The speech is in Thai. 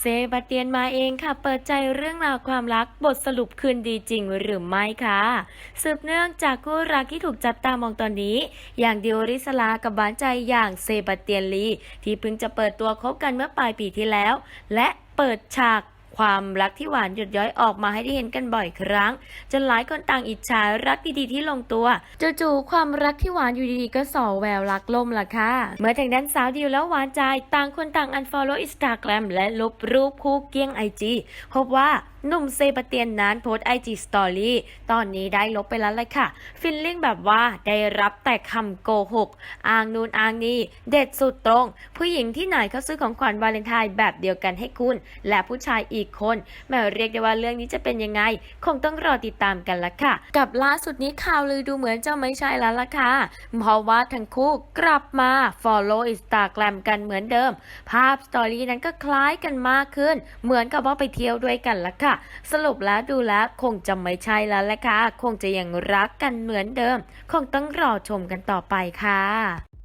เซบาเตียนมาเองค่ะ เปิดใจเรื่องราวความรักบทสรุปคืนดีจริงหรือไม่คะสืบเนื่องจากคู่รักที่ถูกจับตามองตอนนี้ อย่างดิวริสลากับบ้านใจอย่างเซบาเตียนลี ที่เพิ่งจะเปิดตัวคบกันเมื่อปลายปีที่แล้ว และเปิดฉาก ความรักที่หวานหยดย้อยออกมาให้ได้เห็นกันบ่อยครั้ง จนหลายคนต่างอิจฉารักดีๆที่ลงตัวจู่ๆความรักที่หวานอยู่ดีๆก็ส่อแววรักล่มล่ะค่ะ เมื่อทางด้านสาวดิวแล้วหวานใจต่างคนต่างอันฟอลโล่อินสตาแกรมและลบรูปคู่เกี้ยงไอจีพบว่าหนุ่มเซบาเตียนนั้นโพสไอจีสตอรี่ตอนนี้ได้ลบไปแล้วเลยค่ะ ฟิลลิ่งแบบว่าได้รับแต่คำโกหก อ้างนูนอ้างนี่เด็ดสุดตรง ผู้หญิงที่ไหนเขาซื้อของขวัญวาเลนไทน์แบบเดียวกันให้คุณ และผู้ชายอีกกคนแม้เรียกได้ว่าเรื่องนี้จะเป็นยังไง คงต้องรอติดตามกันละค่ะ กับล่าสุดนี้ข่าวลือดูเหมือนจะไม่ใช่แล้วล่ะค่ะ เพราะว่าทั้งคู่กลับมา follow Instagram กันเหมือนเดิม ภาพสตอรี่นั้นก็คล้ายกันมากขึ้น เหมือนกับว่าไปเที่ยวด้วยกันละค่ะ สรุปแล้วดูแล้วคงจะไม่ใช่แล้วละค่ะ คงจะยังรักกันเหมือนเดิม คงต้องรอชมกันต่อไปค่ะ